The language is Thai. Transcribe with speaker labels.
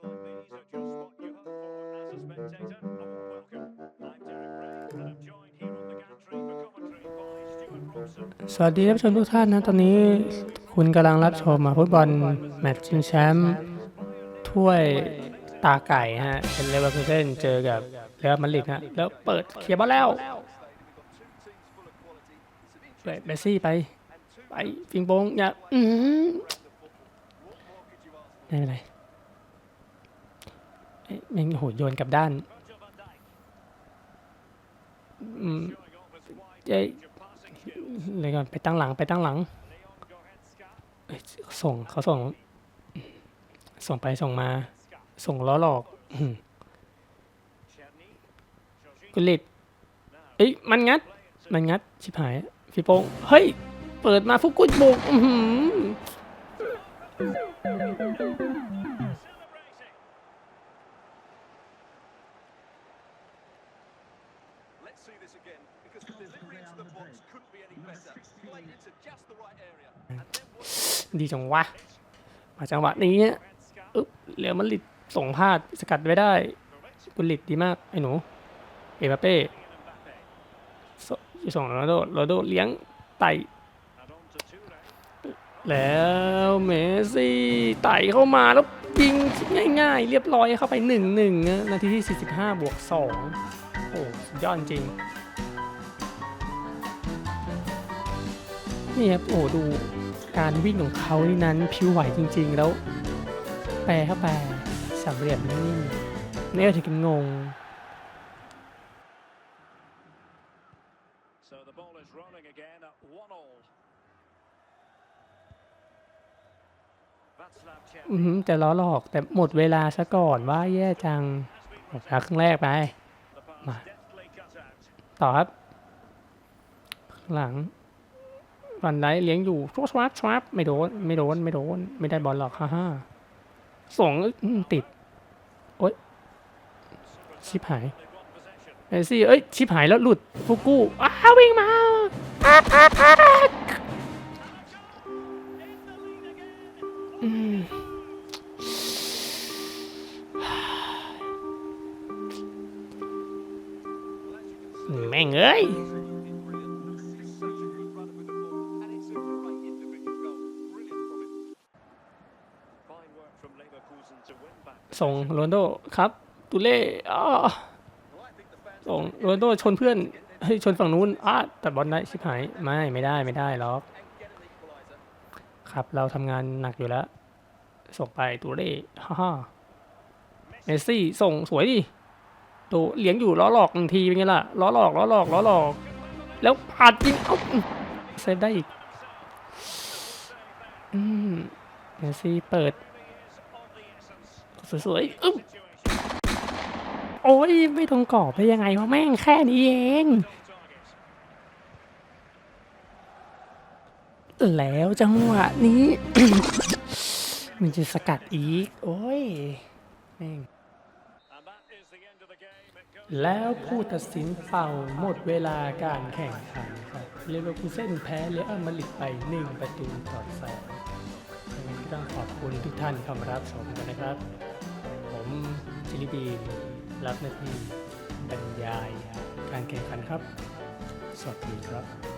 Speaker 1: สวัสดีท่านผู้ชมทุกท่านนะ ตอนนี้คุณกำลังรับชมมาฟุตบอลแมตช์ชิงแชมป์ถ้วยตาไก่ฮะเป็นเลเวอร์พูเซนเจอกับเรอัลมาดริดฮะ แล้วเปิดเคลียร์บอลแล้วเปิดเมสซี่ไป ไปฟิงโปงอย่าอืมไม่เป็นไร แม่งโหโยนกลับด้านอืมเอ้ยเลยก่อนไปตั้งหลังไปตั้งหลังส่งเขาส่ง ส่งไปส่งมา ส่งล้อหลอกกุลิตเอ้ยมันงัด มันงัด ชิบหายฟีโป้งเฮ้ย เปิดมาฟุกุยโบกอื ดีจังวะ มาจังหวะนี้อึ๊บเรียวมันลิดส่งพลาดสกัดไว้ได้กุลิตดีมาก ไอ้หนู เอเบาเป้สส่งโรนัลโดโรนัลโดเลี้ยงไต่แล้วเมสซี่ไต่เข้ามาแล้วยิงง่ายๆ เรียบร้อยเข้าไป1นึ่งหนึ่งนาทีที่ 45 บวก 2 โอ้สุดยอดจริง นี่ครับโอ้ดูการวิ่งของเขานี่นั้นผิวไหวจริง ๆ แล้ว แปรเข้าไปสามเหลี่ยมนิ่งๆเนี่ยถึงงง
Speaker 2: So the ball is rolling again at one all. Václav
Speaker 1: อือหือจะล้อหลอกแต่หมดเวลาซะก่อนว่าแย่จังหมดเวลาครึ่งแรกไป
Speaker 2: The pass
Speaker 1: Mà.
Speaker 2: deftly cut out.
Speaker 1: ต่อครับข้าง หลันไดเลี้ยงอยู่ชวบชวับชวับไม่โดนไม่โดนไม่โดน ไม่ได้บอลหรอกฮ่าฮ่าส่งติด โอ๊ย ชิบหายเมซี่ เอ้ย ชิบหายแล้วหลุดฟุกูอ้าววิ่งมา แม่งเอ้ย ส่งโรนลโดครับตูเล่อ้อ
Speaker 2: Well, I think the fans
Speaker 1: ส่งโรนลโดชนเพื่อนเฮ้ยชนฝั่งนู้นอ้าแต่บอลได้ชิบหายไม่ไม่ได้ไม่ได้หรอก
Speaker 2: and get an equaliser.
Speaker 1: ครับเราทำงานหนักอยู่แล้ว ส่งไปตูเล่ฮ่าฮ่าเมสซี่ส่งสวยดิดูเลี้ยงอยู่ล้อหลอกหนึ่งทีเป็นไงล่ะล้อหลอกล้อหลอกล้อหลอก แล้วปาดจริงเอ้าเซฟได้อีกอืมเมสซี่เปิด สวยๆอึ้มโอ้ยไม่ตรงกรอบได้ยังไงวะแม่งแค่นี้เอง แล้วจังหวะนี้ มันจะสกัดอีก โอ้ยแม่ง
Speaker 2: And that is the end of the game. It goes
Speaker 1: แล้วผู้ตัดสินเป่าหมดเวลาการแข่งขันครับเลเวอร์คูเซ่นแพ้เรอัลมาดริดไป 1 ประตูต่อสองดังนั้นก็ ต้องขอบคุณทุกท่านเข้ามารับชมกันนะครับ ผมชิลิบีนรับหน้าที่บรรยายการแข่งขันครับ สวัสดีครับ